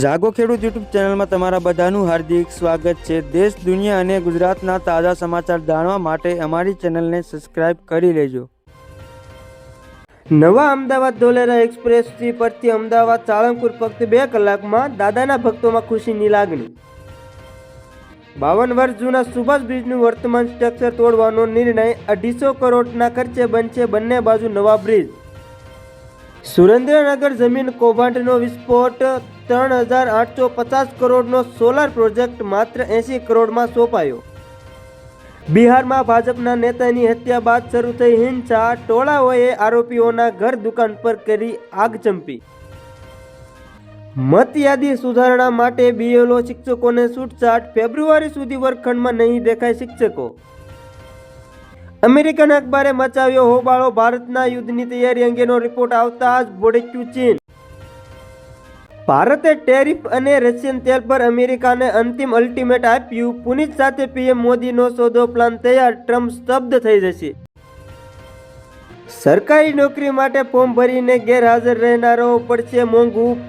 જાગો ખેડૂત યુટ્યુબ ચેનલમાં તમારા બધાનું હાર્દિક સ્વાગત છે. દેશ, દુનિયા અને ગુજરાતના તાજા સમાચાર જાણવા માટે અમારી ચેનલને સબસ્ક્રાઇબ કરી લેજો. નવા અમદાવાદ ધોલેરા એક્સપ્રેસથી પરથી અમદાવાદ સાળંગપુર ફક્ત બે કલાકમાં દાદાના ભક્તોમાં ખુશીની લાગણી. બાવન વર્ષ જૂના સુભાષ બ્રિજનું વર્તમાન સ્ટ્રક્ચર તોડવાનો નિર્ણય અઢીસો કરોડના ખર્ચે બનશે બંને બાજુ નવા બ્રિજ. સુરેન્દ્રનગર જમીન કૌભાંડનો વિસ્ફોટ, ત્રણ હજાર આઠસો પચાસ કરોડનો સોલાર પ્રોજેક્ટ માત્ર એંસી કરોડમાં સોંપાયો. બિહારમાં ભાજપના નેતાની હત્યા બાદ શરૂ થઈ હિંસા, ટોળાઓએ આરોપીઓના ઘર દુકાન પર કરી આગ ચંપી. મતયાદી સુધારણા માટે બીએલઓ શિક્ષકોને છૂટછાટ, ફેબ્રુઆરી સુધી વર્ગખંડમાં નહીં દેખાય શિક્ષકો. અમેરિકન અખબારે મચાવ્યો હોબાળો ભારતના યુદ્ધની તૈયારી અંગેનો રિપોર્ટ આવતા જ ભોડક્યું ચીન. ભારતે ટેરિફ અને રશિયન તેલ પર અમેરિકાને અંતિમ અલ્ટિમેટ આપ્યું. પુનિત સાથે પીએમ મોદીનો સોદો પ્લાન તૈયાર. ટ્રમ્પ સ્તબ્ધ થઈ જશે. સરકારી નોકરી માટે ફોર્મ ભરીને ગેરહાજર રહેનારો પડશે મોંઘું.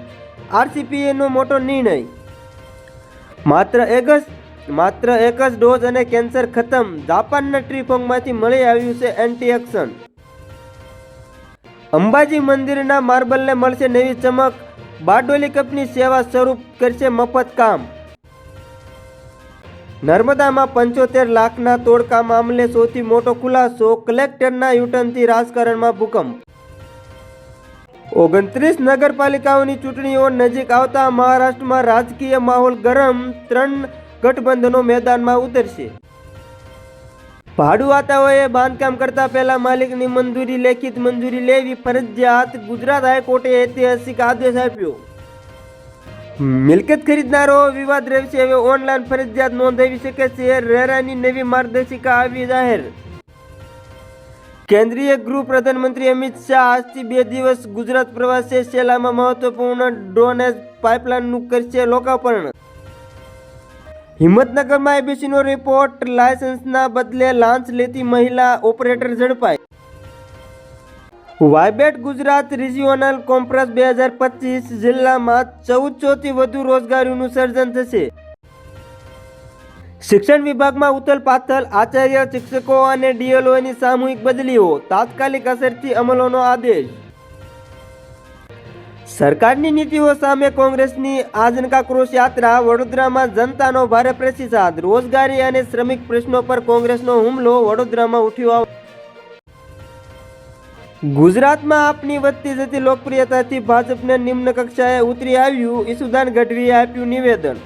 આરસીપીએનો મોટો નિર્ણય. માત્ર જ માત્ર એક જ ડોઝ અને કેન્સર ખતમ. જાપાનના ટ્રીફોંગમાંથી મળી આવ્યું છે એન્ટી એક્શન. અંબાજી મંદિરના માર્બલને મળશે નવી ચમક. બારડોલી કપની સેવા સ્વરૂપ કરશે મફત કામ. નર્મદામાં પંચોતેર લાખના તોડકા મામલે સૌથી મોટો ખુલાસો કલેક્ટરના યુટર્નથી રાજકારણમાં ભૂકંપ. ઓગણત્રીસ નગરપાલિકાઓની ચૂંટણીઓ નજીક આવતા મહારાષ્ટ્રમાં રાજકીય માહોલ ગરમ. ત્રણ ગઠબંધનો મેદાનમાં ઉતરશે. ભાડુઆતાઓએ બાંધકામ કરતા પહેલા માલિકની મંજૂરી લેખિત મંજૂરી લેવી ફરજિયાત ગુજરાત હાઈકોર્ટે ઐતિહાસિક આદેશ આપ્યો. મિલકત ખરીદનારો વિવાદ રહેશે, હવે ઓનલાઈન ફરજિયાત નોંધાવી શકે છે, રેરાની નવી માર્ગદર્શિકા આવી જાહેર. કેન્દ્રીય ગૃહ પ્રધાનમંત્રી અમિત શાહ આજથી બે દિવસ ગુજરાત પ્રવાસે શેલામાં મહત્વપૂર્ણ ડ્રોનેજ પાઇપલાઇનનું કરશે લોકાર્પણ. હિંમતનગરમાં એબીસીનો રિપોર્ટ લાયસન્સના બદલે લાંચ લેતી મહિલા ઓપરેટર ઝડપાઈ. વાયબેટ ગુજરાત રિજિયોનલ કોન્ફરન્સ બે હજાર પચીસ જિલ્લામાં ચૌદસોથી વધુ રોજગારીનું સર્જન થશે. શિક્ષણ વિભાગમાં ઉથલ પાથલ, આચાર્ય, શિક્ષકો અને ડીએલઓની સામૂહિક બદલીઓ, તાત્કાલિક અસરથી અમલોનો આદેશ. સરકારની નીતિઓ સામે કોંગ્રેસની આજનકા ક્રોશ યાત્રા વડોદરામાં જનતાનો ભારે પ્રતિસાદ, રોજગારી અને શ્રમિક પ્રશ્નો પર કોંગ્રેસનો હુમલો વડોદરામાં ઉઠ્યો ગુજરાતમાં આપની વધતી જતી લોકપ્રિયતાથી ભાજપને નિમ્ન કક્ષાએ ઉતરી આવ્યું ઈસુદાન ગઢવીએ આપ્યું નિવેદન.